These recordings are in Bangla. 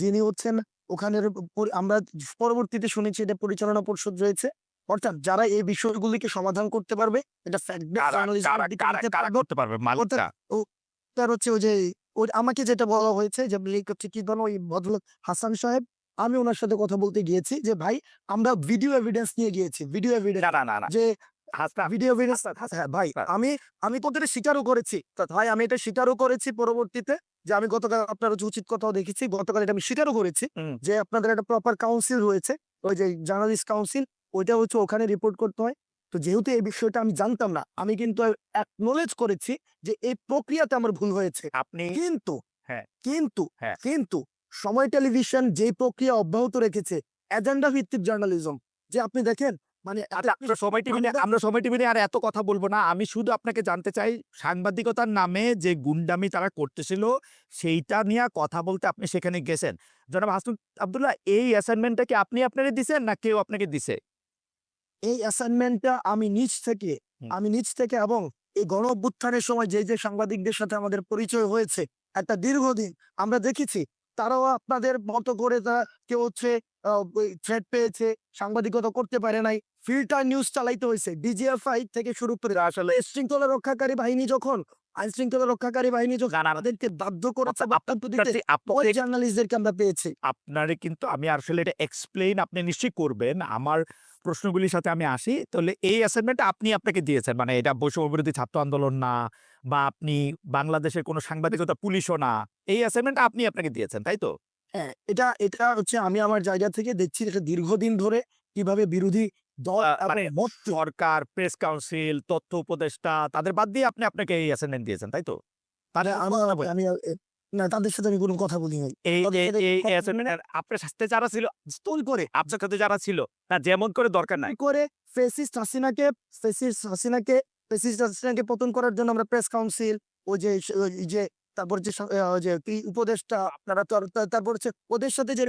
যিনি হচ্ছেন ওখানের আমরা পরবর্তীতে শুনেছি এটা পরিচালনা পরিষদ রয়েছে। অর্থাৎ যারা এই বিষয়গুলিকে সমাধান করতে পারবে এটা। করতে পারবে তার হচ্ছে ওই যে ওই আমাকে যেটা বলা হয়েছে যে হচ্ছে কি ধরো ওই ভদ্রলোক হাসান সাহেব আমি ওনার সাথে কথা বলতে গিয়েছি যে ভাই আমরা ভিডিও এভিডেন্স নিয়ে গিয়েছি ভিডিও এভিডেন্স যে ভিডিও হ্যাঁ ভাই। আমি আমি স্বীকারও করেছি ভাই আমি এটা স্বীকারও করেছি পরবর্তীতে যে আমি গতকাল আপনার উচিত কথাও দেখেছি গতকাল এটা আমি স্বীকারও করেছি যে আপনাদের একটা প্রপার কাউন্সিল রয়েছে ওই যে জার্নালিস্ট কাউন্সিল ওইটা হচ্ছে ওখানে রিপোর্ট করতে হয় তো যেহেতু এই বিষয়টা আমি জানতাম না আমি কিন্তু অ্যাকনোলেজ করেছি যে এই প্রক্রিয়াতে আমার ভুল হয়েছে আপনি কিন্তু হ্যাঁ। কিন্তু হ্যাঁ। কিন্তু সময় টেলিভিশন যে প্রক্রিয়া অব্যাহত রেখেছে এজেন্ডা ভিত্তিক জার্নালিজম যে আপনি দেখেন মানে সময় টিভি আমরা- সময় টিভি আর এত কথা বলব না। আমি শুধু আপনাকে জানতে চাই সাংবাদিকতার নামে যে গুন্ডামি তারা করতেছিল সেইটা নিয়ে কথা বলতে আপনি সেখানে গেছেন। জনাব হাসন আব্দুল্লাহ এই অ্যাসাইনমেন্টটা কি আপনি আপনারে দিছেন না কেউ আপনাকে দিছে? এই অ্যাসাইনমেন্টটা আমি নিজ থেকে আমি নিজ থেকে এবং এই গণ সময় যে যে সাংবাদিকদের সাথে আমাদের পরিচয় হয়েছে একটা দীর্ঘদিন আমরা দেখেছি তারাও আপনাদের মতো করে তারা কেউ হচ্ছে থ্রেড পেয়েছে সাংবাদিকতা করতে পারে নাই। ফিল্টার নিউজ চালাইতে হয়েছে ডিজিএফআই থেকে শুরু করে আসলে শৃঙ্খলা রক্ষাকারী বাহিনী যখন আইন শৃঙ্খলা রক্ষাকারী বাহিনী যখন না, না, না। আমাদেরকে বাধ্য করেছে আপনার- বক্তব্য দিতে আপনার- ওই আপনার- জার্নালিস্টদেরকে আমরা পেয়েছি। আপনারে কিন্তু আমি আসলে এটা এক্সপ্লেইন আপনি নিশ্চয়ই করবেন। আমার প্রশ্নগুলির সাথে আমি আসি। তাহলে এই অ্যাসাইনমেন্ট আপনি আপনাকে দিয়েছেন মানে এটা বৈষম্য বিরোধী ছাত্র আন্দোলন না বা আপনি বাংলাদেশের কোনো সাংবাদিকতা পুলিশও না এই অ্যাসাইনমেন্ট আপনি আপনাকে দিয়েছেন তাই তো? হ্যাঁ এটা এটা হচ্ছে আমি আমার জায়গা থেকে দেখছি এটা দীর্ঘদিন ধরে কীভাবে বিরোধী দল মানে সরকার প্রেস কাউন্সিল তথ্য উপদেষ্টা তাদের বাদ দিয়ে আপনি আপনাকে এই অ্যাসাইনমেন্ট দিয়েছেন তাই তো? তাদের আমি আমি না তাদের সাথে আমি কোনো কথা বলি নাই। এই এই- আপনার সাথে যারা ছিল করে আপনার সাথে যারা ছিল না যেমন করে দরকার নাই। করে ফেসিস্ট হাসিনাকে ফেসিস্ট হাসিনাকে ফেসিস্ট হাসিনাকে পতন করার জন্য আমরা প্রেস কাউন্সিল ওই যে ওই যে তারপর যে যে কি উপদেষ্টা আপনারা তো তারপর হচ্ছে ওদের সাথে যে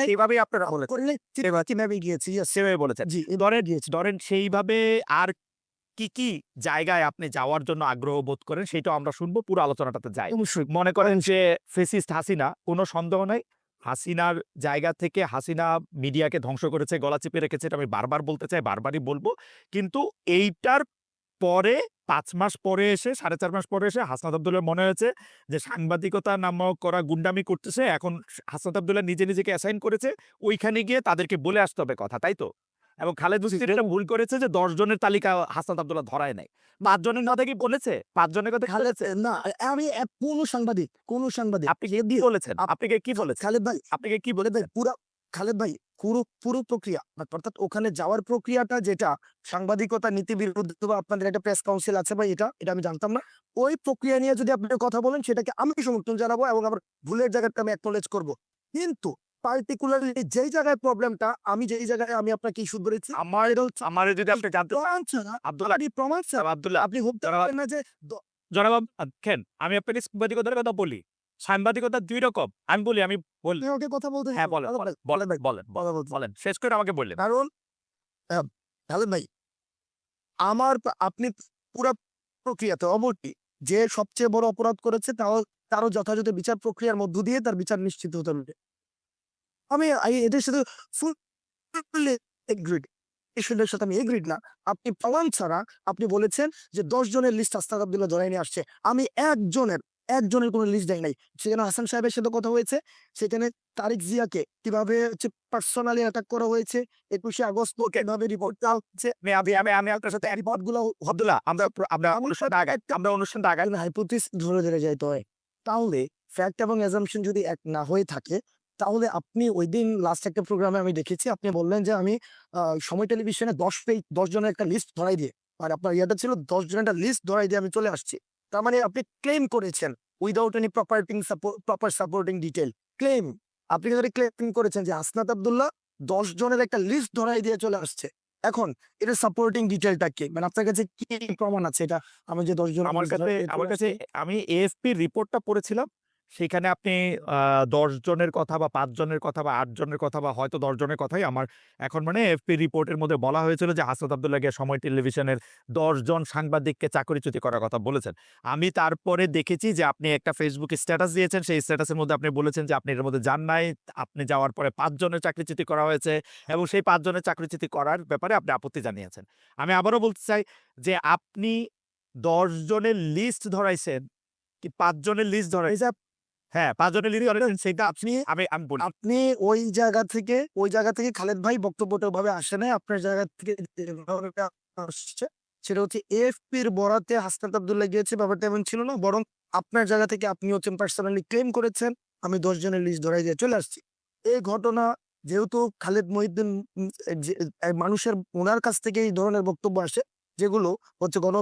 সেইভাবেই আপনারা বলেছেন। করলে কীভাবে গিয়েছি? সেভাবে বলেছেন। জি ধরেন ধরেন সেইভাবে আর কি কি জায়গায় আপনি যাওয়ার জন্য আগ্রহ বোধ করেন সেটা আমরা শুনব পুরো আলোচনাটাতে যাই অবশ্যই। মনে করেন যে ফেসিস্ট হাসিনা কোনো সন্দেহ নাই। হাসিনার জায়গা থেকে হাসিনা মিডিয়াকে ধ্বংস করেছে গলা চেপে রেখেছে এটা আমি বারবার বলতে চাই বারবারই বলব। কিন্তু এইটার পরে পাঁচ মাস পরে এসে সাড়ে চার মাস পরে এসে হাসনাত আবদুল্লার মনে হয়েছে যে সাংবাদিকতা নামক করা গুন্ডামি করতেছে। এখন হাসনাত আবদুল্লাহ নিজে নিজেকে অ্যাসাইন করেছে। ওইখানে গিয়ে তাদেরকে বলে আসতে হবে কথা তাই তো? এবং খালেদ মুস্তির এটা ভুল করেছে যে দশ জনের তালিকা হাসনাত আবদুল্লাহ ধরায় নাই। পাঁচ জনের কথা কি বলেছে? পাঁচ জনের কথা খালেদ না আমি কোন সাংবাদিক কোন সাংবাদিক আপনি কি বলেছেন? আপনাকে কি বলেছেন? খালেদ ভাই আপনাকে কি বলে খালেদ ভাই পুরো খালেদ ভাই পুরো পুরো প্রক্রিয়া অর্থাৎ ওখানে যাওয়ার প্রক্রিয়াটা যেটা সাংবাদিকতা নীতি বিরুদ্ধে বা আপনাদের একটা প্রেস কাউন্সিল আছে বা এটা এটা আমি জানতাম না। ওই প্রক্রিয়া নিয়ে যদি আপনি কথা বলেন সেটাকে আমি সমর্থন জানাব এবং আমার ভুলের জায়গাটা আমি অ্যাকনোলেজ করব। কিন্তু পার্টিকুলারলি যেই জায়গায় প্রবলেমটা আমি যেই জায়গায় আমি আপনাকে ইস্যু ধরেছি আমার আমার যদি আপনি জানতে আব্দুল্লাহ আপনি প্রমাণ ছাড়া আব্দুল্লাহ আপনি জনাব- না যে জনাব খেন আমি আপনাকে সাংবাদিকতার কথা বলি। সাংবাদিকতা দুই রকম। আমি বলি আমি বলি ওকে কথা বলতে হ্যাঁ বলেন বলেন, বলেন বলেন ভাই বলেন বলেন শেষ করে আমাকে বললেন। কারণ ভাই আমার আপনি পুরো প্রক্রিয়াতে যে সবচেয়ে বড় অপরাধ করেছে তাও তারও যথাযথ বিচার প্রক্রিয়ার মধ্য দিয়ে তার বিচার নিশ্চিত হতে হবে। আমি এদের সাথে ফুললি এগ্রিড এসবের সাথে আমি এগ্রিড না। আপনি প্রমাণ ছাড়া আপনি বলেছেন যে দশ জনের লিস্ট আস্তাক আব্দুল্লাহ ধরাই নিয়ে আসছে। আমি একজনের একজনের কোনো লিস্ট দেয় নাই। সেখানে হাসান সাহেবের সাথে কথা হয়েছে সেখানে তারিক জিয়াকে কীভাবে হচ্ছে পার্সোনালি অ্যাটাক করা হয়েছে একুশে আগস্ট কীভাবে রিপোর্ট দেওয়া হচ্ছে। আমি আমি আমি আপনার সাথে রিপোর্টগুলো আব্দুল্লাহ আমরা আমরা অনুষ্ঠানটা আগাই আমরা অনুষ্ঠানটা আগাই। হাইপোথিস ধরে ধরে যাইতে হয় তাহলে ফ্যাক্ট এবং অ্যাজাম্পশন যদি এক না হয়ে থাকে তাহলে আপনি ওই দিন লাস্ট একটা প্রোগ্রামে আমি দেখেছি আপনি বললেন যে আমি সময় টেলিভিশনে দশ পেজ দশ জনের একটা লিস্ট ধরাই দিয়ে আর আপনার ইয়েটা ছিল দশ জনের একটা লিস্ট ধরাই দিয়ে আমি চলে আসছি। তার মানে আপনি ক্লেম করেছেন উইদাউট এনি প্রপার্টিং প্রপার সাপোর্টিং ডিটেল ক্লেম আপনি যদি ক্লেম করেছেন যে হাসনাত আবদুল্লাহ দশ জনের একটা লিস্ট ধরাই দিয়ে চলে আসছে। এখন এটা সাপোর্টিং ডিটেলটা কি? মানে আপনার কাছে কি প্রমাণ আছে? এটা আমি যে দশ জন আমার কাছে আমার কাছে আমি এএফপি রিপোর্টটা পড়েছিলাম। সেখানে আপনি দশ জনের কথা বা পাঁচ জনের কথা বা আট জনের কথা বা হয়তো দশ জনের কথাই আমার এখন মানে এফপি রিপোর্টের মধ্যে বলা হয়েছিল যে, হাসনাত আবদুল্লাহ গিয়ে সময় টেলিভিশনের দশ জন সাংবাদিককে চাকরিচ্যুতি করার কথা বলেছেন। আমি তারপরে দেখেছি যে, আপনি একটা ফেসবুকে স্ট্যাটাস দিয়েছেন, সেই স্ট্যাটাসের মধ্যে আপনি বলেছেন যে, আপনি এর মধ্যে যান নাই। আপনি যাওয়ার পরে পাঁচ জনের চাকরিচ্যুতি করা হয়েছে এবং সেই পাঁচ জনের চাকরিচ্যুতি করার ব্যাপারে আপনি আপত্তি জানিয়েছেন। আমি আবারও বলতে চাই যে, আপনি দশ জনের লিস্ট ধরাইছেন, কি পাঁচ জনের লিস্ট ধরাইছেন? হ্যাঁ পাঁচ জনের লিস্ট সেটা আপনি, আমি আমি বলি। আপনি ওই জায়গা থেকে, ওই জায়গা থেকে খালেদ ভাই বক্তব্যটা ভাবে আসে নাই, আপনার জায়গা থেকে আসছে, সেটা হচ্ছে এফপির বরাতে হাসনাত আব্দুল্লাহ গিয়েছে, ব্যাপারটা এমন ছিল না, বরং আপনার জায়গা থেকে আপনি হচ্ছেন পার্সোনালি ক্লেম করেছেন, আমি দশ জনের লিস্ট ধরাই দিয়ে চলে আসছি। এই ঘটনা যেহেতু খালেদ মহিউদ্দিন মানুষের, ওনার কাছ থেকে এই ধরনের বক্তব্য আসে যেগুলো হচ্ছে গণ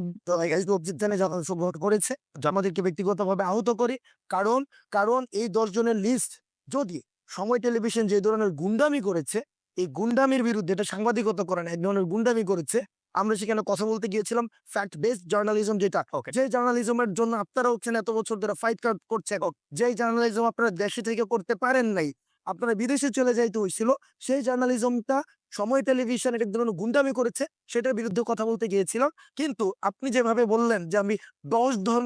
অভ্যুত্থানে অংশগ্রহণ করেছে আমাদেরকে ব্যক্তিগতভাবে আহত করে। কারণ কারণ এই দশ জনের লিস্ট যদি সময় টেলিভিশন যে ধরনের গুন্ডামি করেছে এই গুন্ডামির বিরুদ্ধে এটা সাংবাদিকতা করে না এক ধরনের গুন্ডামি করেছে আমরা সেখানে কথা বলতে গিয়েছিলাম ফ্যাক্ট বেসড জার্নালিজম যেটা যে জার্নালিজমের জন্য আপনারা হচ্ছেন এত বছর ধরে ফাইট করছে যে জার্নালিজম আপনারা দেশে থেকে করতে পারেন নাই আপনারা বিদেশে চলে যাইতে হয়েছিল সেই জার্নালিজমটা সময় টেলিভিশন এক ধরনের গুন্ডামি করেছে, সেটার বিরুদ্ধে কথা বলতে গিয়েছিলাম। কিন্তু আপনি যেভাবে বললেন যে আমি দশ ধর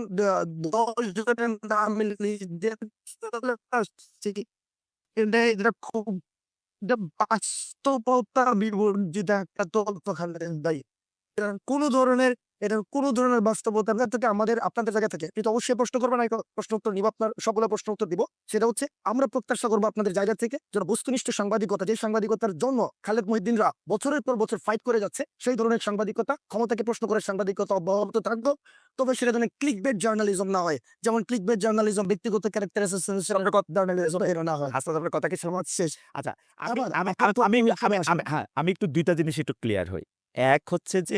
দশ জনের নাম এটা এটা খুব, এটা বাস্তবতা বিবর্জিত একটা তথ্য খালেন ভাই এটার কোনো ধরনের এটার কোনো ধরনের বাস্তবতা আপনার থেকে আমাদের আপনাদের জায়গা থেকে। কিন্তু অবশ্যই প্রশ্ন করবেন প্রশ্ন উত্তর নিব আপনার সকলে প্রশ্ন উত্তর দিব। সেটা হচ্ছে আমরা প্রত্যাশা করব আপনাদের জায়গা থেকে যেন বস্তুনিষ্ঠ সাংবাদিকতা যে সাংবাদিকতার জন্য খালেদ মহিদ্দিনরা বছরের পর বছর ফাইট করে যাচ্ছে সেই ধরনের সাংবাদিকতা ক্ষমতাকে প্রশ্ন করে সাংবাদিকতা অব্যাহত থাকব। তবে সেটা যেন ক্লিক বেড জার্নালিজম না হয়। যেমন ক্লিক বেড জার্নালিজম ব্যক্তিগত ক্যারেক্টার জার্নালিজম এর না হয়। হাসনাত আপনার কথা কি সমাজ শেষ। আচ্ছা হ্যাঁ আমি একটু দুইটা জিনিস একটু ক্লিয়ার হই। এক হচ্ছে যে